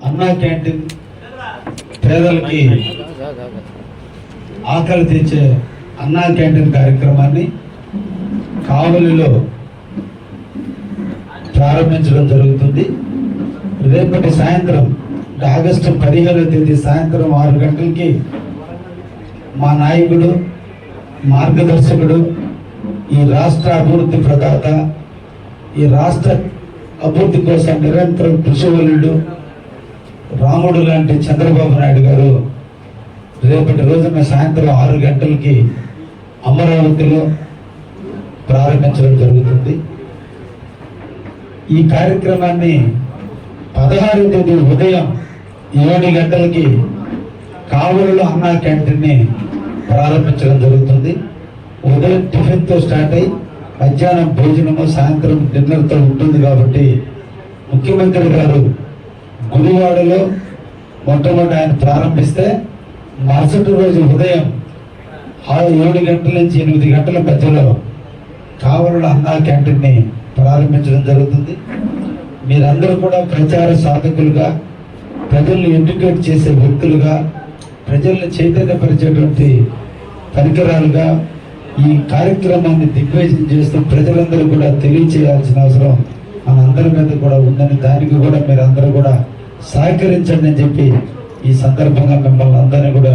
అన్నా క్యాంటీన్ పేదలకి ఆకలి తీర్చే అన్నా క్యాంటీన్ కార్యక్రమాన్ని కావలిలో ప్రారంభించడం జరుగుతుంది. రేపటి సాయంత్రం ఆగస్టు పదిహేనవ తేదీ సాయంత్రం ఆరు గంటలకి మా నాయకుడు మార్గదర్శకుడు ఈ రాష్ట్ర అభివృద్ధి ప్రదాత ఈ రాష్ట్ర అభివృద్ధి కోసం నిరంతరం కృషివలుడు రాముడు లాంటి చంద్రబాబు నాయుడు గారు రేపటి రోజున సాయంత్రం ఆరు గంటలకి అమరావతిలో ప్రారంభించడం జరుగుతుంది. ఈ కార్యక్రమాన్ని పదహారు తేదీ ఉదయం ఏడు గంటలకి కావలిలో అన్నా క్యాంటీన్ని ప్రారంభించడం జరుగుతుంది. ఉదయం టిఫిన్తో స్టార్ట్ అయ్యి మధ్యాహ్నం భోజనము సాయంత్రం డిన్నర్తో ఉంటుంది కాబట్టి ముఖ్యమంత్రి గారు గుడివాడలో మొట్టమొదటి ఆయన ప్రారంభిస్తే మరుసటి రోజు ఉదయం ఆరు ఏడు గంటల నుంచి ఎనిమిది గంటల మధ్యలో కావలిలో అన్నా క్యాంటీన్ని ప్రారంభించడం జరుగుతుంది. మీరందరూ కూడా ప్రచార సాధకులుగా ప్రజల్ని ఎడ్యుకేట్ చేసే వ్యక్తులుగా ప్రజల్ని చైతన్యపరిచేటువంటి పరికరాలుగా ఈ కార్యక్రమాన్ని దిగ్విజయం చేస్తూ ప్రజలందరూ కూడా తెలియచేయాల్సిన అవసరం మనందరి మీద కూడా ఉందని దానికి కూడా మీరందరూ కూడా సహకరించండి అని చెప్పి ఈ సందర్భంగా మిమ్మల్ని అందరినీ కూడా